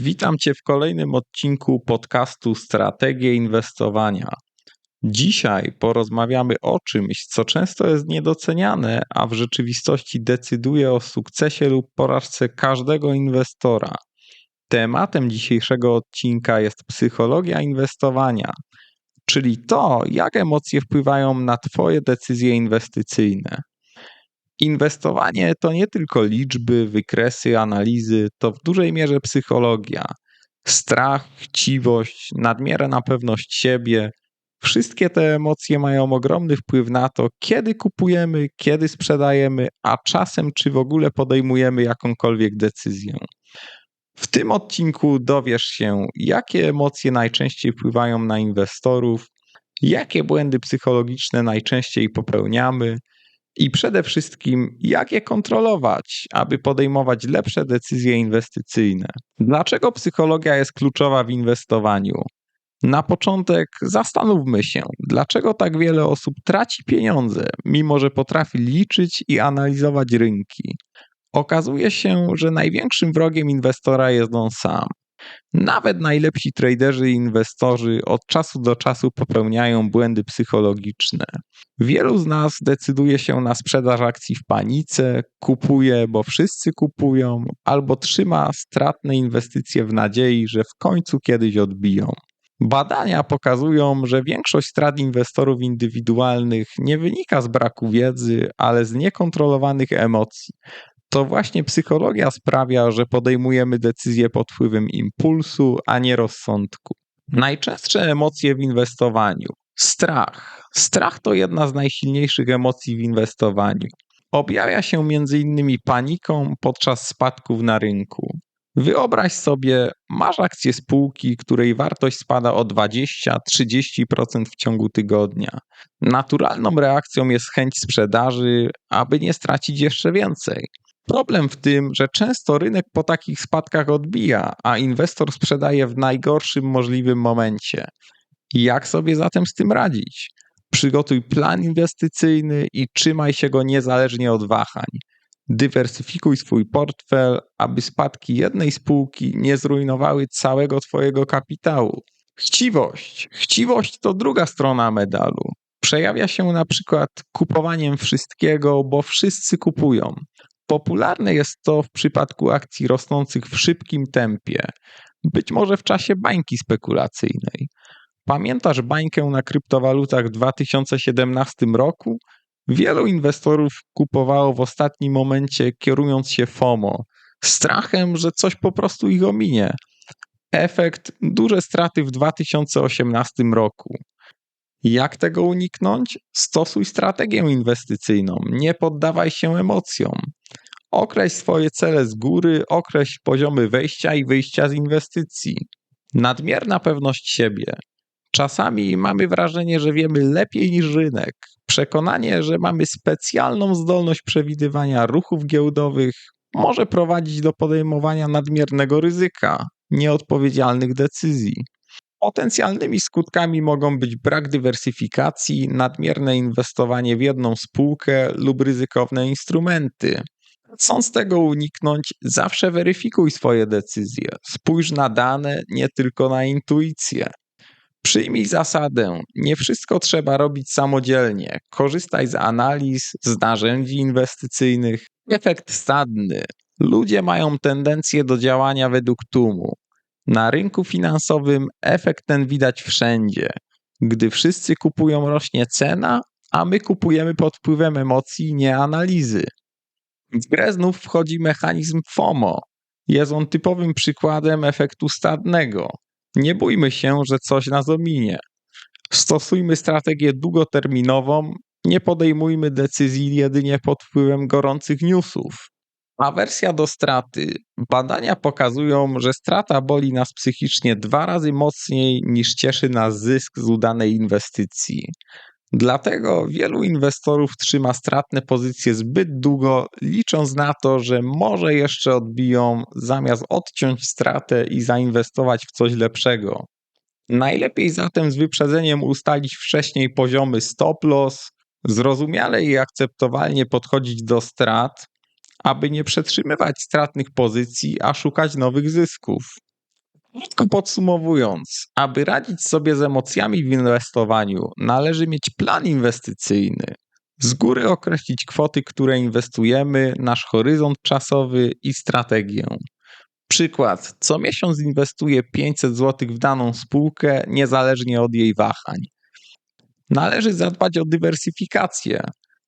Witam Cię w kolejnym odcinku podcastu Strategie Inwestowania. Dzisiaj porozmawiamy o czymś, co często jest niedoceniane, a w rzeczywistości decyduje o sukcesie lub porażce każdego inwestora. Tematem dzisiejszego odcinka jest psychologia inwestowania, czyli to, jak emocje wpływają na Twoje decyzje inwestycyjne. Inwestowanie to nie tylko liczby, wykresy, analizy, to w dużej mierze psychologia. Strach, chciwość, nadmierna pewność siebie. Wszystkie te emocje mają ogromny wpływ na to, kiedy kupujemy, kiedy sprzedajemy, a czasem czy w ogóle podejmujemy jakąkolwiek decyzję. W tym odcinku dowiesz się, jakie emocje najczęściej wpływają na inwestorów, jakie błędy psychologiczne najczęściej popełniamy i przede wszystkim, jak je kontrolować, aby podejmować lepsze decyzje inwestycyjne. Dlaczego psychologia jest kluczowa w inwestowaniu? Na początek zastanówmy się, dlaczego tak wiele osób traci pieniądze, mimo że potrafi liczyć i analizować rynki. Okazuje się, że największym wrogiem inwestora jest on sam. Nawet najlepsi traderzy i inwestorzy od czasu do czasu popełniają błędy psychologiczne. Wielu z nas decyduje się na sprzedaż akcji w panice, kupuje, bo wszyscy kupują, albo trzyma stratne inwestycje w nadziei, że w końcu kiedyś odbiją. Badania pokazują, że większość strat inwestorów indywidualnych nie wynika z braku wiedzy, ale z niekontrolowanych emocji. To właśnie psychologia sprawia, że podejmujemy decyzje pod wpływem impulsu, a nie rozsądku. Najczęstsze emocje w inwestowaniu. Strach. Strach to jedna z najsilniejszych emocji w inwestowaniu. Objawia się m.in. paniką podczas spadków na rynku. Wyobraź sobie, masz akcję spółki, której wartość spada o 20-30% w ciągu tygodnia. Naturalną reakcją jest chęć sprzedaży, aby nie stracić jeszcze więcej. Problem w tym, że często rynek po takich spadkach odbija, a inwestor sprzedaje w najgorszym możliwym momencie. Jak sobie zatem z tym radzić? Przygotuj plan inwestycyjny i trzymaj się go niezależnie od wahań. Dywersyfikuj swój portfel, aby spadki jednej spółki nie zrujnowały całego Twojego kapitału. Chciwość. Chciwość to druga strona medalu. Przejawia się na przykład kupowaniem wszystkiego, bo wszyscy kupują. Popularne jest to w przypadku akcji rosnących w szybkim tempie, być może w czasie bańki spekulacyjnej. Pamiętasz bańkę na kryptowalutach w 2017 roku? Wielu inwestorów kupowało w ostatnim momencie, kierując się FOMO, strachem, że coś po prostu ich ominie. Efekt duże straty w 2018 roku. Jak tego uniknąć? Stosuj strategię inwestycyjną, nie poddawaj się emocjom. Określ swoje cele z góry, określ poziomy wejścia i wyjścia z inwestycji. Nadmierna pewność siebie. Czasami mamy wrażenie, że wiemy lepiej niż rynek. Przekonanie, że mamy specjalną zdolność przewidywania ruchów giełdowych, może prowadzić do podejmowania nadmiernego ryzyka, nieodpowiedzialnych decyzji. Potencjalnymi skutkami mogą być brak dywersyfikacji, nadmierne inwestowanie w jedną spółkę lub ryzykowne instrumenty. Chcąc tego uniknąć, zawsze weryfikuj swoje decyzje. Spójrz na dane, nie tylko na intuicję. Przyjmij zasadę: nie wszystko trzeba robić samodzielnie. Korzystaj z analiz, z narzędzi inwestycyjnych. Efekt stadny. Ludzie mają tendencję do działania według tłumu. Na rynku finansowym efekt ten widać wszędzie. Gdy wszyscy kupują, rośnie cena, a my kupujemy pod wpływem emocji, nie analizy. W grę znów wchodzi mechanizm FOMO. Jest on typowym przykładem efektu stadnego. Nie bójmy się, że coś nas ominie. Stosujmy strategię długoterminową, nie podejmujmy decyzji jedynie pod wpływem gorących newsów. Awersja do straty. Badania pokazują, że strata boli nas psychicznie dwa razy mocniej niż cieszy nas zysk z udanej inwestycji. Dlatego wielu inwestorów trzyma stratne pozycje zbyt długo, licząc na to, że może jeszcze odbiją, zamiast odciąć stratę i zainwestować w coś lepszego. Najlepiej zatem z wyprzedzeniem ustalić wcześniej poziomy stop loss, zrozumiale i akceptowalnie podchodzić do strat, aby nie przetrzymywać stratnych pozycji, a szukać nowych zysków. Krótko podsumowując, aby radzić sobie z emocjami w inwestowaniu, należy mieć plan inwestycyjny. Z góry określić kwoty, które inwestujemy, nasz horyzont czasowy i strategię. Przykład: co miesiąc inwestuję 500 zł w daną spółkę, niezależnie od jej wahań. Należy zadbać o dywersyfikację,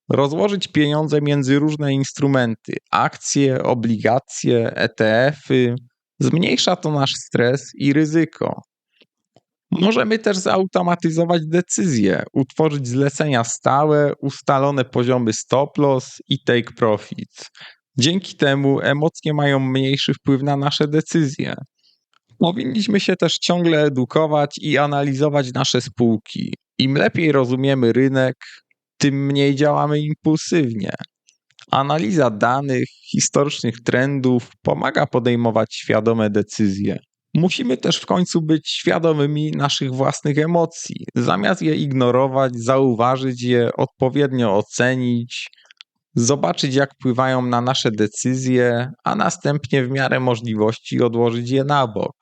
rozłożyć pieniądze między różne instrumenty akcje, obligacje, ETF-y. Zmniejsza to nasz stres i ryzyko. Możemy też zautomatyzować decyzje, utworzyć zlecenia stałe, ustalone poziomy stop loss i take profit. Dzięki temu emocje mają mniejszy wpływ na nasze decyzje. Powinniśmy się też ciągle edukować i analizować nasze spółki. Im lepiej rozumiemy rynek, tym mniej działamy impulsywnie. Analiza danych, historycznych trendów pomaga podejmować świadome decyzje. Musimy też w końcu być świadomymi naszych własnych emocji. Zamiast je ignorować, zauważyć je, odpowiednio ocenić, zobaczyć jak wpływają na nasze decyzje, a następnie w miarę możliwości odłożyć je na bok.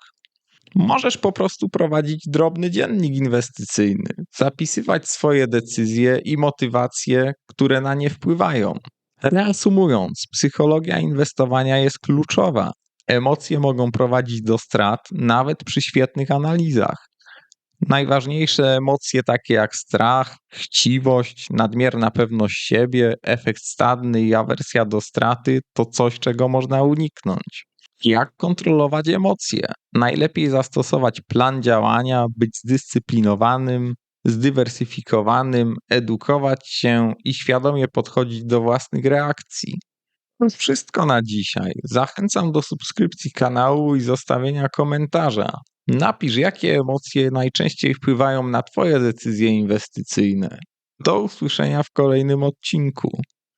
Możesz po prostu prowadzić drobny dziennik inwestycyjny, zapisywać swoje decyzje i motywacje, które na nie wpływają. Reasumując, psychologia inwestowania jest kluczowa. Emocje mogą prowadzić do strat nawet przy świetnych analizach. Najważniejsze emocje, takie jak strach, chciwość, nadmierna pewność siebie, efekt stadny i awersja do straty, to coś, czego można uniknąć. Jak kontrolować emocje? Najlepiej zastosować plan działania, być zdyscyplinowanym, zdywersyfikowanym, edukować się i świadomie podchodzić do własnych reakcji. To wszystko na dzisiaj. Zachęcam do subskrypcji kanału i zostawienia komentarza. Napisz, jakie emocje najczęściej wpływają na Twoje decyzje inwestycyjne. Do usłyszenia w kolejnym odcinku.